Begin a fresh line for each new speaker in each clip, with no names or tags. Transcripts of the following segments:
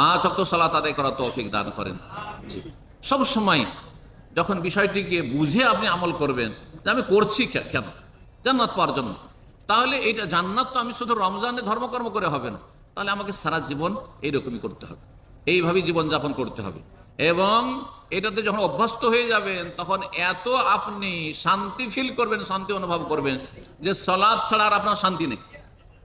পাঁচ অক্ত সালাত আদায় করা তৌফিক দান করেন। সব সময় যখন বিষয়টিকে বুঝে আপনি আমল করবেন, যে আমি করছি কেন? জান্নাত পাওয়ার জন্য। তাহলে এইটা জান্নাত তো আমি শুধু রমজানে ধর্মকর্ম করে হবে না। তাহলে আমাকে সারা জীবন এইরকমই করতে হবে। এইভাবেই জীবনযাপন করতে হবে। এবং এটাতে যখন অভ্যস্ত হয়ে যাবেন, তখন এত আপনি শান্তি ফিল করবেন, শান্তি অনুভব করবেন যে সলাদ ছাড়া আর আপনার শান্তি নেই।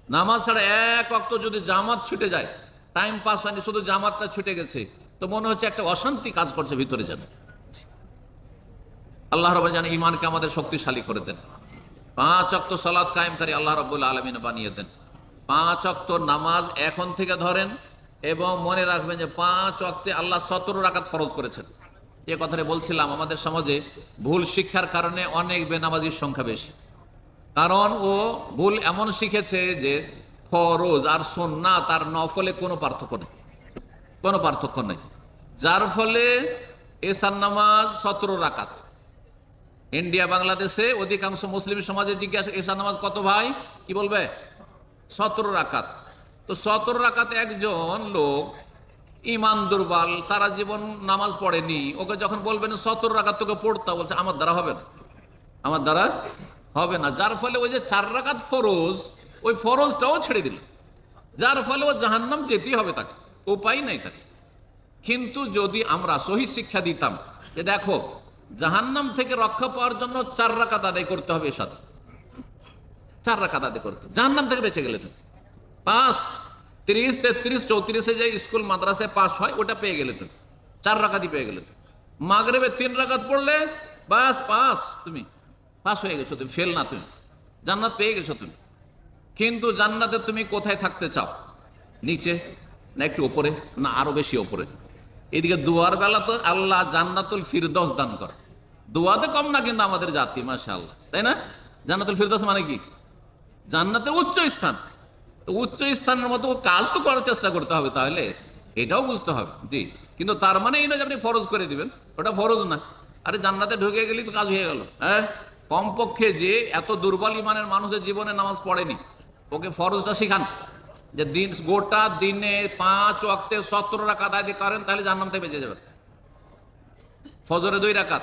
নামাজ ছাড়া এক অক্ত যদি জামাত ছুটে যায় টাইম পাস হয়নি, শুধু জামাতটা ছুটে গেছে। তো মনে হচ্ছে একটা অশান্তি কাজ করছে ভিতরে যেন। আল্লাহ রব যেন ইমানকে আমাদের শক্তিশালী করে দেন। পাঁচ অক্ত সলাদ কায়েমকারী আল্লাহ রব্বুল আলমিন বানিয়ে দেন। পাঁচ অক্ত নামাজ এখন থেকে ধরেন এবং মনে রাখবেন যে পাঁচ অক্তে আল্লাহ সতেরো রাকাত ফরজ করেছেন। এ কথাটা বলছিলাম, আমাদের সমাজে ভুল শিক্ষার কারণে অনেক বেনামাজির সংখ্যা বেশি। কারণ ও ভুল এমন শিখেছে যে ফরজ আর সন্না তার নফলে কোনো পার্থক্য নেই। কোনো পার্থক্য নেই। যার ফলে এসার নামাজ সতেরো রাকাত। ইন্ডিয়া, বাংলাদেশে অধিকাংশ মুসলিম সমাজে জিজ্ঞাসা এসার নামাজ কত ভাই? কি বলবে? সতেরো রাকাত। তো সতেরো রাকাত একজন লোক ইমান দুর্বল, সারা জীবন নামাজ পড়েনি, ওকে যখন বলবেন সতেরো রাকাত তোকে পড়তে বলছে, আমার দ্বারা হবে না। আমার দ্বারা হবে না। যার ফলে ওই যে চার রাকাত ফরজ ওই ফরজটাও ছেড়ে দিল। যার ফলে ও জাহান্নাম যেতেই হবে তাকে, উপায় নাই তাকে। কিন্তু যদি আমরা সহি শিক্ষা দিতাম যে দেখো, জাহান্নাম থেকে রক্ষা পাওয়ার জন্য চার রাকাত আদায় করতে হবে এর সাথে। চার রাকাত আদায় করতে জাহান্নাম থেকে বেঁচে গেলে তুমি পাঁচ, তিরিশ, তেত্রিশ, চৌত্রিশে যে স্কুল, মাদ্রাসায় পাস হয়, ওটা পেয়ে গেলে তুমি। চার রাকাতই পেয়ে গেলে তুমি। মাগরেবে তিন রাকাত পড়লে, বাস, পাস তুমি। পাস হয়ে গেছো তুমি, ফেল না তুমি। জান্নাত পেয়ে গেছো তুমি। কিন্তু জান্নাতে তুমি কোথায় থাকতে চাও? নিচে না একটু ওপরে? না, আরও বেশি ওপরে। এদিকে দুয়ার বেলা তো আল্লাহ জান্নাতুল ফিরদস দান করে। দোয়াতে কম না কিন্তু আমাদের জাতি মাসা আল্লাহ তাই না? জান্নাতুল ফিরদস মানে কি? জান্নাতের উচ্চ স্থান। তো উচ্চ স্থানের মতো কাজ তো করার চেষ্টা করতে হবে তাহলে। এটাও বুঝতে হবে। জি। কিন্তু তার মানে এই না যে আপনি ফরজ করে দিবেন। ওটা ফরজ না। আরে জান্নাতে ঢুকে গেলি তো কাজ হয়ে গেল। হ্যাঁ? কমপক্ষে যে এত দুর্বল ইমানের মানুষের জীবনে নামাজ পড়েনি। ওকে ফরজটা শিখান যে দিন, গোটা দিনে পাঁচ অক্টে সতেরো রাকাত আদি করেন, তাহলে জান্নাম থেকে বেঁচে যাবেন। ফজরে দুই রাকাত,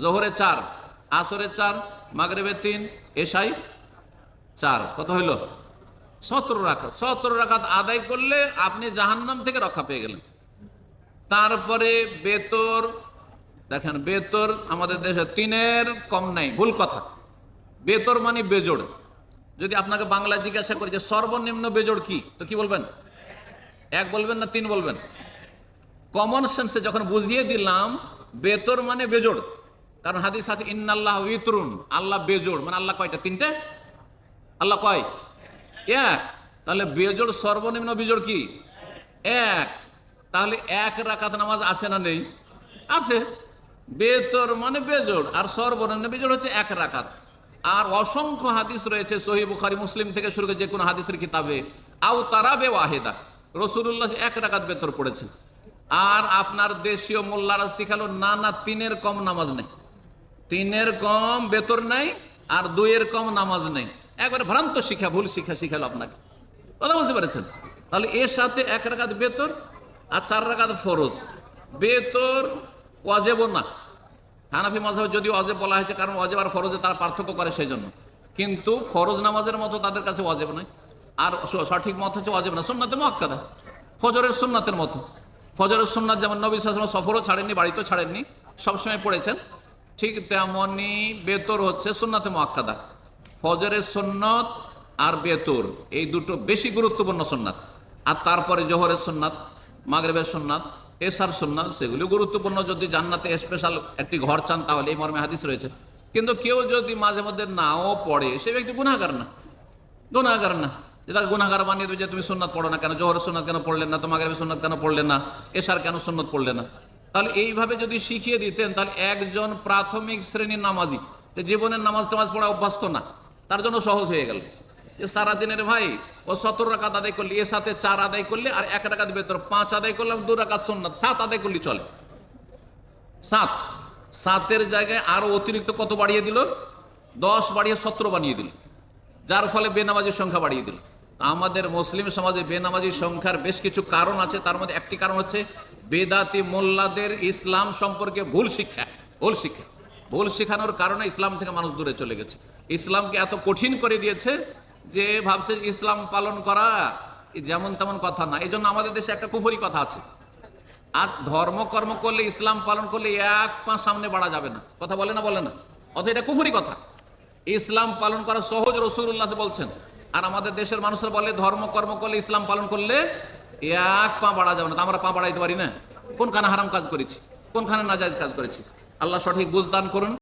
জোহরে চার, আসরে চার, মাগরেবে তিন, এশাই চার। কত হইল? সতেরো রাখাত সতেরো রাখাত আদায় করলে আপনি জাহান্নাম থেকে রক্ষা পেয়ে গেলেন। তারপরে বেতর, দেখেন, বেতর আমাদের দেশে তিনের কম নাই, ভুল কথা। বেতর মানে বেজোড়। যদি আপনাকে বাংলায় জিজ্ঞাসা করি যে সর্বনিম্ন বেজোড় কি, তো কি বলবেন? এক বলবেন না তিন বলবেন? কমন সেন্সে যখন বুঝিয়ে দিলাম, বেতর মানে বেজোড়। কারণ হাদিস আছে, ইন্নাল্লাহ ইতরুন আল্লাহ বেজোড়। মানে আল্লাহ কয়টা? তিনটে? আল্লাহ কয়? এক। তাহলে বেজোড়, সর্বনিম্ন বেজোড় কি? এক। তাহলে এক রাকাত নামাজ আছে না নেই? আছে। বেতর মানে বেজোড়, আর সর্বনিম্ন বেজোড় হচ্ছে এক রাকাত। আর অসংখ্য হাদিস রয়েছে সহি বুখারি, মুসলিম থেকে শুরু করে যে কোনো হাদিসের কিতাবে। আও তারা বে ওয়াহেদা। রসুল্লাহ এক রাকাত বেতর পড়েছেন। আর আপনার দেশীয় মোল্লারা শিখালো, না না, তিনের কম নামাজ নেই। তিনের কম বেতর নাই আর দুইয়ের কম নামাজ নেই। একবারে ভ্রান্ত শিক্ষা, ভুল শিক্ষা শিখালো আপনাকে। কথা বুঝতে পেরেছেন? তাহলে এর সাথে এক রাকাত বেতর আর চার রাকাত ফরজ। বেতর ওয়াজেব না। হানাফি মজাহ যদিও অজেব বলা হয়েছে, কারণ অজেব আর ফরজে তারা পার্থক্য করে সেই জন্য কিন্তু ফরজ নামাজের মতো তাদের কাছে অজেব নয়। আর সঠিক মত হচ্ছে অজেব না। সুন্নাতে মক্কাদা ফজরের সুন্নাতের মতো। ফজরের সুন্নাত যেমন নবী সালাম সফরও ছাড়েননি, বাড়িতেও ছাড়েননি, সবসময় পড়েছেন। ঠিক তেমনই বেতর হচ্ছে সুন্নাতে মোয়াক্কাদা। ফজরের সুন্নত আর বেতর, এই দুটো বেশি গুরুত্বপূর্ণ সুন্নাত। আর তারপরে জোহরের সুন্নাত, মাগরেবের সুন্নাত এসার সুন্নাত সেগুলি গুরুত্বপূর্ণ। যদি জান্নাতে স্পেশাল একটি ঘর চান, তাহলে এই মর্মে হাদিস রয়েছে। কিন্তু কেউ যদি মাঝে মধ্যে নাও পড়ে, সে ব্যক্তি গুণাগার না। গুণাগার না। যে তাকে গুণাগার বানিয়ে দেবে যে, তুমি সুন্নাত পড়ো না কেন? জোহরের সুন্নাত কেন পড়লেন না? তোমাকে সুন্নাত কেন পড়লেন না? এসার কেন সুন্নত পড়লে না? তাহলে এইভাবে যদি শিখিয়ে দিতেন, তাহলে একজন প্রাথমিক শ্রেণির নামাজি, যে জীবনের নামাজ টামাজ পড়া অভ্যস্ত না, তার জন্য সহজ হয়ে গেল। যে সারাদিনের ভাই, ও সতেরো রাকাত আদায় করলে, এর সাথে চার আদায় করলে, আর এক রাকাত ভেতর পাঁচ আদায় করলাম, দু রাকাত সুন্নাত, সাত আদায় করলে, চলে। সাত। সাতের জায়গায় আরও অতিরিক্ত কত বাড়িয়ে দিল? দশ বাড়িয়ে সতেরো বানিয়ে দিল। যার ফলে বেনামাজির সংখ্যা বাড়িয়ে দিল। আমাদের মুসলিম সমাজে বেনামাজি সংখ্যার বেশ কিছু কারণ আছে। তার মধ্যে একটি কারণ হচ্ছে বেদাতি মোল্লাদের ইসলাম সম্পর্কে ভুল শিক্ষা। ভুল শিক্ষা। ভুল শেখানোর কারণে ইসলাম থেকে মানুষ দূরে চলে গেছে। ইসলামকে এত কঠিন করে দিয়েছে যে ভাবছে ইসলাম পালন করা যেমন তেমন কথা না। এই জন্য আমাদের দেশে একটা কুফরি কথা আছে। আর ধর্ম, কর্ম করলে, ইসলাম পালন করলে এক পা সামনে বাড়া যাবে না। কথা বলে না বলে না। অত এটা কুফুরি কথা। ইসলাম পালন করা সহজ রসুল্লাহ বলছেন। আর আমাদের দেশের মানুষরা বলে, ধর্ম, কর্ম করলে, ইসলাম পালন করলে এক পা বাড়া যাবে না। তো আমরা পা বাড়াইতে পারি না? কোনখানে হারাম কাজ করেছি? কোনখানে নাজাইজ কাজ করেছি? আল্লাহ সঠিক বুঝদান করুন।